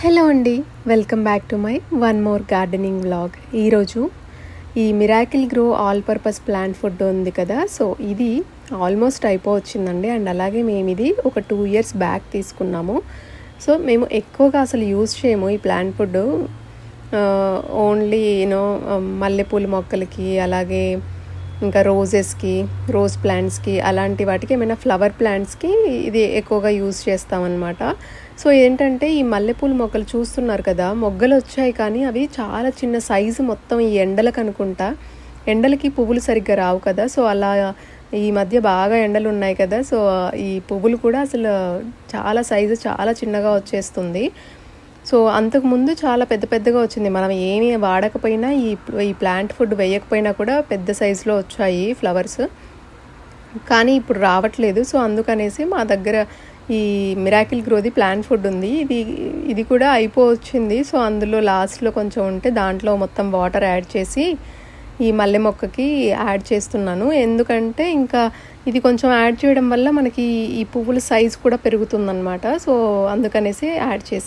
Hello అండి welcome back to my one more gardening vlog. ఈరోజు ఈ Miracle Gro all purpose plant food ఉంది కదా సో ఇది ఆల్మోస్ట్ అయిపోవచ్చిందండి. అండ్ అలాగే మేము ఇది ఒక టూ ఇయర్స్ బ్యాక్ తీసుకున్నాము. సో మేము ఎక్కువగా అసలు యూజ్ చేయము ఈ ప్లాంట్ ఫుడ్. ఓన్లీ యూనో మల్లెపూల మొక్కలకి అలాగే ఇంకా రోజెస్కి రోజ్ ప్లాంట్స్కి అలాంటి వాటికి ఏమైనా ఫ్లవర్ ప్లాంట్స్కి ఇది ఎక్కువగా యూజ్ చేస్తామన్నమాట. సో ఏంటంటే ఈ మల్లెపూల మొక్కలు చూస్తున్నారు కదా మొగ్గలు వచ్చాయి కానీ అవి చాలా చిన్న సైజు మొత్తం ఈ ఎండలకు అనుకుంటా. ఎండలకి పువ్వులు సరిగ్గా రావు కదా సో అలా ఈ మధ్య బాగా ఎండలు ఉన్నాయి కదా సో ఈ పువ్వులు కూడా అసలు చాలా సైజు చాలా చిన్నగా వచ్చేస్తుంది. సో అంతకుముందు చాలా పెద్ద పెద్దగా వచ్చింది. మనం ఏమీ వాడకపోయినా ఈ ఈ ప్లాంట్ ఫుడ్ వేయకపోయినా కూడా పెద్ద సైజులో వచ్చాయి ఫ్లవర్స్. కానీ ఇప్పుడు రావట్లేదు. సో అందుకనేసి మా దగ్గర ఈ మిరాకిల్ గ్రోది ప్లాంట్ ఫుడ్ ఉంది. ఇది ఇది కూడా అయిపోవచ్చింది. సో అందులో లాస్ట్లో కొంచెం ఉంటే దాంట్లో మొత్తం వాటర్ యాడ్ చేసి ఈ మల్లె మొక్కకి యాడ్ చేస్తున్నాను. ఎందుకంటే ఇంకా ఇది కొంచెం యాడ్ చేయడం వల్ల మనకి ఈ పువ్వుల సైజ్ కూడా పెరుగుతుందన్నమాట. సో అందుకనేసి యాడ్ చేశాను.